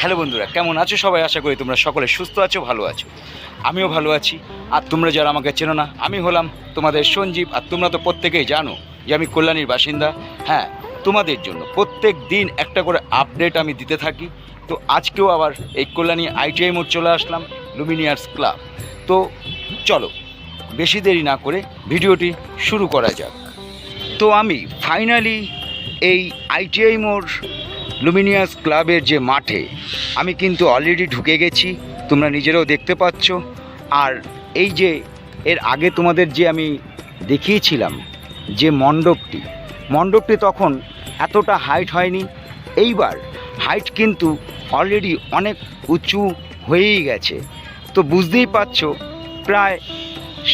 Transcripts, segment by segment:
Hello বন্ধুরা, কেমন আছো সবাই? আশা করি তোমরা সকলে সুস্থ আছো, ভালো আছো। আমিও ভালো আছি। আর তোমরা যারা আমাকে চেনো না, আমি হলাম তোমাদের সঞ্জীব। আর তোমরা তো প্রত্যেকেই জানো যে আমি কল্যাণীর বাসিন্দা। হ্যাঁ তোমাদের জন্য প্রত্যেক দিন একটা করে আপডেট আমি দিতে থাকি। তো আজকেও আবার এই কল্যাণী আইটিআই মোড় চলে আসলাম লুমিনিয়ার্স ক্লাব তো চলো, বেশি দেরি না করে ভিডিওটি শুরু করা যাক। তো আমি ফাইনালি এই আইটিআই মোড় লুমিনিয়াস ক্লাবের যে মাঠে, আমি কিন্তু অলরেডি ঢুকে গেছি, তোমরা নিজেরাও দেখতে পাচ্ছ। আর এই যে, এর আগে তোমাদের যে আমি দেখিয়েছিলাম যে মণ্ডপটি মণ্ডপটি তখন এতটা হাইট হয়নি, এইবার হাইট কিন্তু অলরেডি অনেক উঁচু হয়েই গেছে। তো বুঝতেই পারছ, প্রায়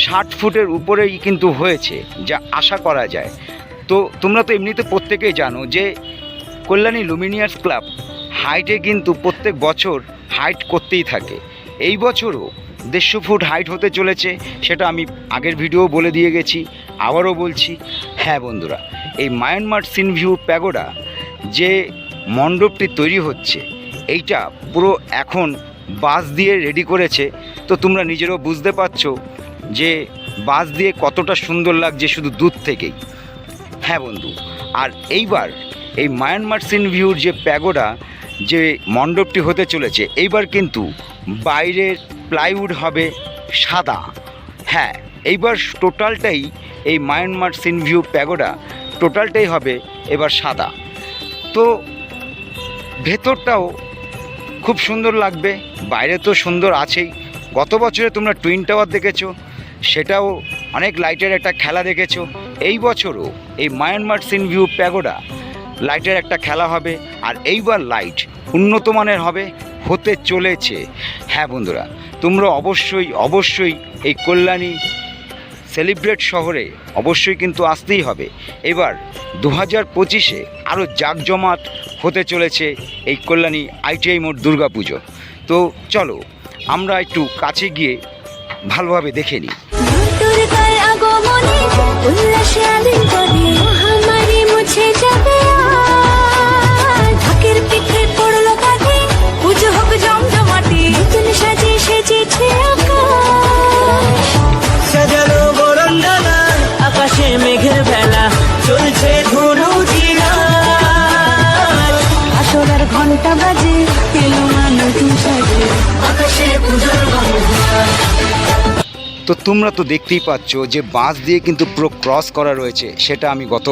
ষাট ফুটের উপরেই কিন্তু হয়েছে, যা আশা করা যায়। তো তোমরা তো এমনিতে প্রত্যেকেই জানো যে কল্যাণী লুমিনিয়ার্স ক্লাব হাইটে কিন্তু প্রত্যেক বছর হাইট করতেই থাকে। এই বছরও দেড়শো ফুট হাইট হতে চলেছে, সেটা আমি আগের ভিডিও বলে দিয়ে গেছি, আবারও বলছি। হ্যাঁ বন্ধুরা, এই মায়ানমার সিন ভিউ প্যাগোডা যে মণ্ডপটি তৈরি হচ্ছে, এইটা পুরো এখন বাস দিয়ে রেডি করেছে। তো তোমরা নিজেরাও বুঝতে পারছ যে বাস দিয়ে কতটা সুন্দর লাগছে শুধু দূর থেকেই। হ্যাঁ বন্ধু, আর এইবার এই মায়ানমার সিন ভিউর যে প্যাগোডা, যে মণ্ডপটি হতে চলেছে, এইবার কিন্তু বাইরের প্লাইউড হবে সাদা। হ্যাঁ এইবার টোটালটাই এই মায়ানমার সিন ভিউ প্যাগোডা টোটালটাই হবে এবার সাদা। তো ভেতরটাও খুব সুন্দর লাগবে, বাইরে তো সুন্দর আছেই। গত বছরে তোমরা টুইন টাওয়ার দেখেছ, সেটাও অনেক লাইটের একটা খেলা দেখেছ। এই বছরও এই মায়ানমার সিন ভিউ প্যাগোডা লাইটের একটা খেলা হবে, আর এইবার লাইট উন্নত মানের হবে, হতে চলেছে। হ্যাঁ বন্ধুরা, তোমরা অবশ্যই অবশ্যই এই কল্যাণী সেলিব্রেট শহরে অবশ্যই কিন্তু আসতেই হবে। এবার দু হাজার পঁচিশে আরও জাঁকজমাট হতে চলেছে এই কল্যাণী আইটিআই মোড় দুর্গাপুজো। তো চলো, আমরা একটু কাছে গিয়ে ভালোভাবে দেখে নিই। তো তোমরা তো দেখতেই পাচ্ছ যে বাঁশ দিয়ে কিন্তু পুরো ক্রস করা রয়েছে, সেটা আমি গত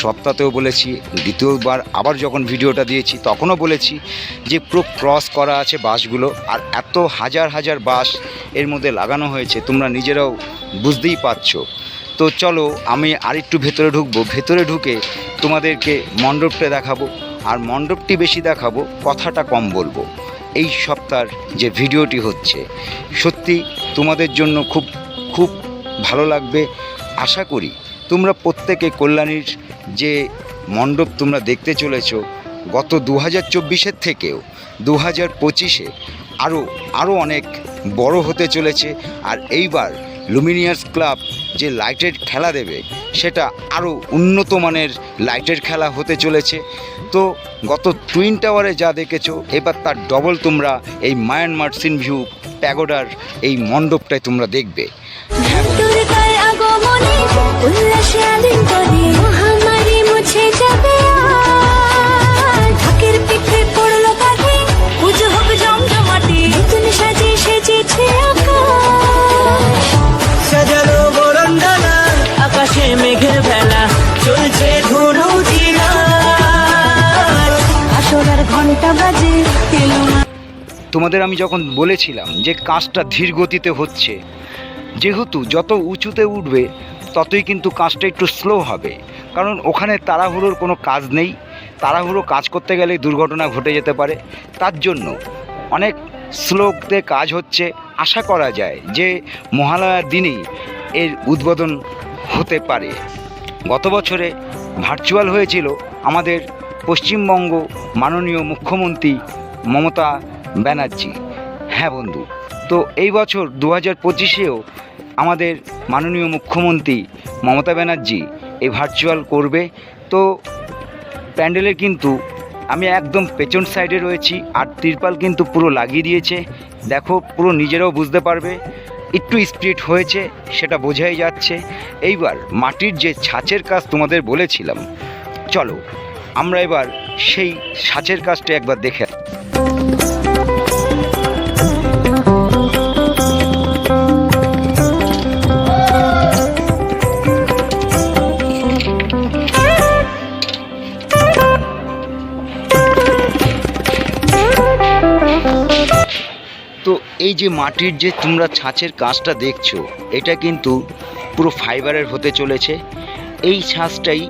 সপ্তাহতেও বলেছি, দ্বিতীয়বার আবার যখন ভিডিওটা দিয়েছি, তখনও বলেছি যে পুরো ক্রস করা আছে বাঁশগুলো, আর এত হাজার হাজার বাঁশ এর মধ্যে লাগানো হয়েছে, তোমরা নিজেরাও বুঝতেই পারছ। তো চলো, আমি আরেকটু ভেতরে ঢুকবো, ভেতরে ঢুকে তোমাদেরকে মণ্ডপটা দেখাবো, আর মণ্ডপটি বেশি দেখাবো, কথাটা কম বলব। এই সপ্তাহের যে ভিডিওটি হচ্ছে, সত্যি তোমাদের জন্য খুব খুব ভালো লাগবে। আশা করি তোমরা প্রত্যেকে কল্যাণীর যে মণ্ডপ তোমরা দেখতে চলেছ, গত দু হাজার চব্বিশের থেকেও দু হাজার পঁচিশে আরও আরও অনেক বড় হতে চলেছে। আর এইবার লুমিনিয়ার্স ক্লাব যে লাইটের খেলা দেবে, সেটা আরও উন্নত মানের লাইটের খেলা হতে চলেছে। তো গত টুইন টাওয়ারে যা দেখেছ, এবার তার ডবল তোমরা এই মায়ানমার সিন ভিউ প্যাগোডার এই মণ্ডপটায় তোমরা দেখবে। তোমাদের আমি যখন বলেছিলাম যে কাজটা ধীর গতিতে হচ্ছে যেহেতু যত উঁচুতে উঠবে, ততই কিন্তু কাজটা একটু স্লো হবে। কারণ ওখানে তাড়াহুড়োর কোনো কাজ নেই। তাড়াহুড়ো কাজ করতে গেলে দুর্ঘটনা ঘটে যেতে পারে। তার জন্য অনেক স্লোতে কাজ হচ্ছে আশা করা যায় যে মহালয়ার দিনেই এর উদ্বোধন হতে পারে। গত বছরে ভার্চুয়াল হয়েছিল আমাদের পশ্চিমবঙ্গ মাননীয় মুখ্যমন্ত্রী মমতা ব্যানার্জি। হ্যাঁ বন্ধু, তো এই বছর দু হাজার পঁচিশেও আমাদের মাননীয় মুখ্যমন্ত্রী মমতা ব্যানার্জি এই ভার্চুয়াল করবে। তো প্যান্ডেলের কিন্তু আমি একদম পেছন সাইডে রয়েছি, আর তিরপাল কিন্তু পুরো লাগিয়ে দিয়েছে। দেখো, পুরো নিজেরাও বুঝতে পারবে, একটু স্পিড হয়েছে, সেটা বোঝাই যাচ্ছে। এইবার মাটির যে ছাঁচের কাজ তোমাদের বলেছিলাম, চলো আমরা এবার সেই ছাঁচের কাজটা একবার দেখে যে মাটির যে তোমরা ছাঁচের কাজটা দেখছ এটা কিন্তু পুরো ফাইবারের হতে চলেছে। এই ছাঁচটাই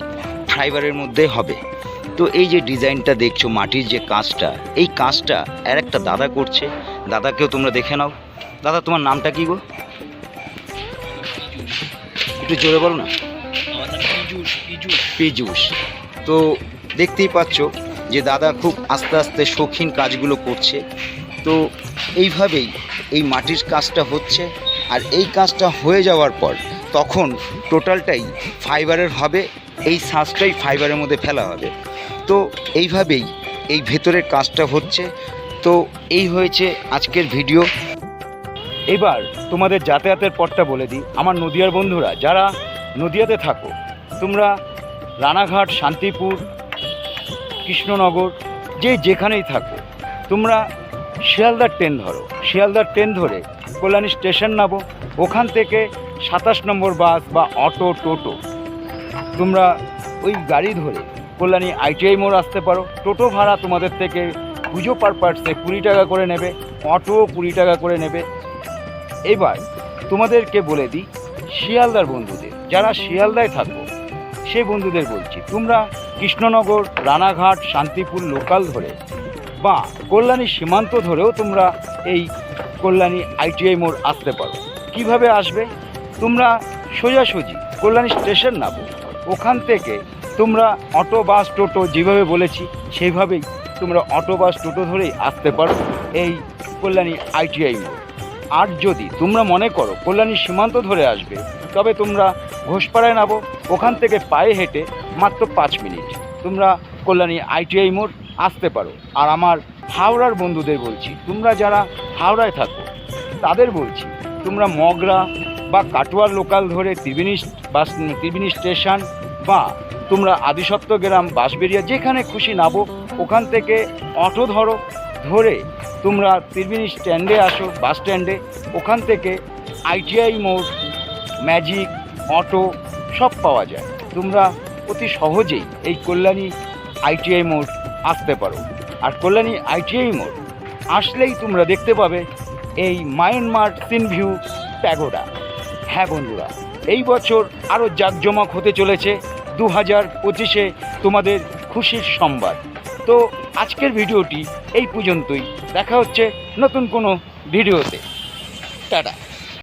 ফাইবারের মধ্যে হবে। তো এই যে ডিজাইনটা দেখছ মাটির যে কাজটা এই কাজটা আর একটা দাদা করছে। দাদাকেও তোমরা দেখে নাও। দাদা তোমার নামটা কি গো? একটু জোরে বলো না। পীযুষ। তো দেখতেই পাচ্ছ যে দাদা খুব আস্তে আস্তে শৌখিন কাজগুলো করছে। তো এইভাবেই এই মাটির কাজটা হচ্ছে আর এই কাজটা হয়ে যাওয়ার পর তখন টোটালটাই ফাইবারের হবে, এই শ্বাসটাই ফাইবারের মধ্যে ফেলা হবে। তো এইভাবেই এই ভেতরের কাজটা হচ্ছে। তো এই হয়েছে আজকের ভিডিও। এবার তোমাদের যাতায়াতের পথটা বলে দিই। আমার নদিয়ার বন্ধুরা, যারা নদিয়াতে থাকো, তোমরা রানাঘাট, শান্তিপুর, কৃষ্ণনগর, যে যেখানেই থাকো, তোমরা শিয়ালদার ট্রেন ধরো। শিয়ালদার ট্রেন ধরে কল্যাণী স্টেশন নামো। ওখান থেকে সাতাশ নম্বর বাস বা অটো, টোটো। তোমরা ওই গাড়ি ধরে কল্যাণী আইটিআই মোড় আসতে পারো। টোটো ভাড়া তোমাদের থেকে পুজো পারপাসে কুড়ি টাকা করে নেবে অটো কুড়ি টাকা করে নেবে। এবার তোমাদেরকে বলে দিই, শিয়ালদার বন্ধুদের, যারা শিয়ালদায় থাকো সেই বন্ধুদের বলছি, তোমরা কৃষ্ণনগর, রানাঘাট, শান্তিপুর লোকাল ধরে বা কল্যাণী সীমান্ত ধরেও তোমরা এই কল্যাণী আইটিআই মোড় আসতে পারো। কীভাবে আসবে? তোমরা সোজাসুজি কল্যাণী স্টেশন নামো। ওখান থেকে তোমরা অটো, বাস, টোটো যেভাবে বলেছি, সেইভাবেই তোমরা অটো, বাস, টোটো ধরেই আসতে পারো এই কল্যাণী আইটিআই মোড়। আর যদি তোমরা মনে করো কল্যাণী সীমান্ত ধরে আসবে, তবে তোমরা ঘোষপাড়ায় নামো। ওখান থেকে পায়ে হেঁটে মাত্র পাঁচ মিনিট তোমরা কল্যাণী আইটিআই মোড় আসতে পারো। আর আমার হাওড়ার বন্ধুদের বলছি, তোমরা যারা হাওড়ায় থাকো, তাদের বলছি, তোমরা মগরা বা কাটোয়ার লোকাল ধরে ত্রিবেণী বাস, ত্রিবেণী স্টেশন বা তোমরা আদিসপ্ত গ্রাম বাঁশবেরিয়া যেখানে খুশি নামো, ওখান থেকে অটো ধরো, ধরে তোমরা ত্রিবেণী স্ট্যান্ডে আসো, বাস স্ট্যান্ডে। ওখান থেকে আইটিআই মোড়, ম্যাজিক, অটো সব পাওয়া যায়। তোমরা অতি সহজেই এই কল্যাণী আইটিআই মোড় আসতে পারো। আর কল্যাণী আইটিআই মোড়। আসলেই তোমরা দেখতে পাবে এই মায়ানমার সিনভিউ প্যাগোডা। হ্যাঁ বন্ধুরা, এই বছর আরও জাঁকজমক হতে চলেছে। দু হাজার পঁচিশে তোমাদের খুশির সংবাদ। তো আজকের ভিডিওটি এই পর্যন্তই। দেখা হচ্ছে নতুন কোনো ভিডিওতে। টাটা।